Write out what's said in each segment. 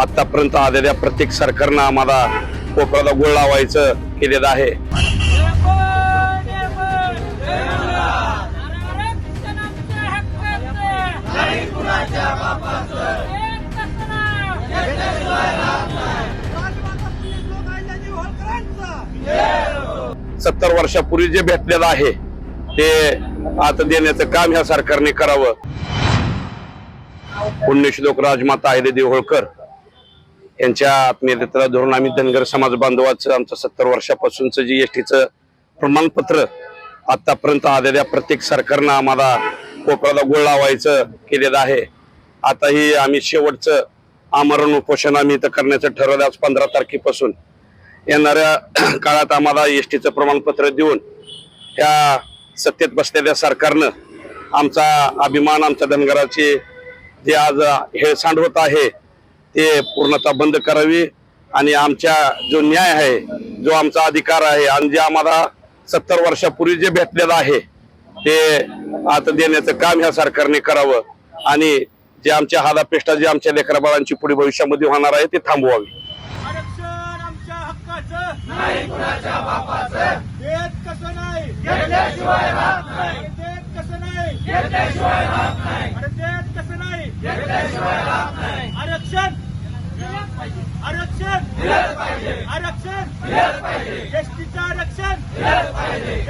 आतापर्यंत आलेल्या प्रत्येक सरकारनं आम्हाला कोपऱ्याला गोळ लावायचं केलेलं आहे. सत्तर वर्षापूर्वी जे भेटलेलं आहे ते आता देण्याचं काम ह्या सरकारने करावं. पुण्यश्लोक राजमाता अहिल्यादेवी होळकर यांच्या आत्मीयतेला धरून आम्ही धनगर समाज बांधवाचं आमचं सत्तर वर्षापासूनचं जी एस टीचं प्रमाणपत्र आतापर्यंत आलेल्या प्रत्येक सरकारनं आम्हाला कोपऱ्याला गोळ लावायचं केलेलं आहे. आताही आम्ही शेवटचं आमरण उपोषण आम्ही इथं करण्याचं ठरवलं आज पंधरा तारखेपासून येणाऱ्या काळात आम्हाला एस टीचं प्रमाणपत्र देऊन ह्या सत्तेत बसलेल्या सरकारनं आमचा अभिमान आमच्या धनगराची जे आज हेळसांड होत आहे ते पूर्णतः बंद करावी आणि आमच्या जो न्याय आहे जो आमचा अधिकार आहे आणि जे आम्हाला सत्तर वर्षापूर्वी जे भेटलेलं आहे ते आता देण्याचं काम ह्या सरकारने करावं आणि जे आमच्या हादापेष्टा जे आमच्या लेकरा बाळांची पुढे भविष्यामध्ये होणार आहे ते थांबवावी. आरक्षण आरक्षण एसटीचं आरक्षण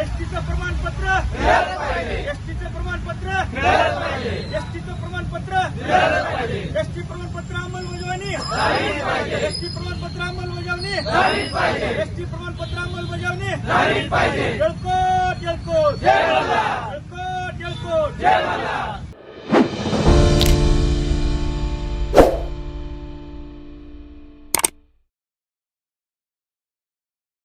एसटीचं प्रमाणपत्र एसटीचं प्रमाणपत्र एसटीचं प्रमाणपत्र एसटी प्रमाणपत्र अंमलबजावणी एसटी प्रमाणपत्र अंमलबजावणी एसटी प्रमाणपत्र अंमलबजावणी जळकोट जळकोट. जळकोट जळकोट.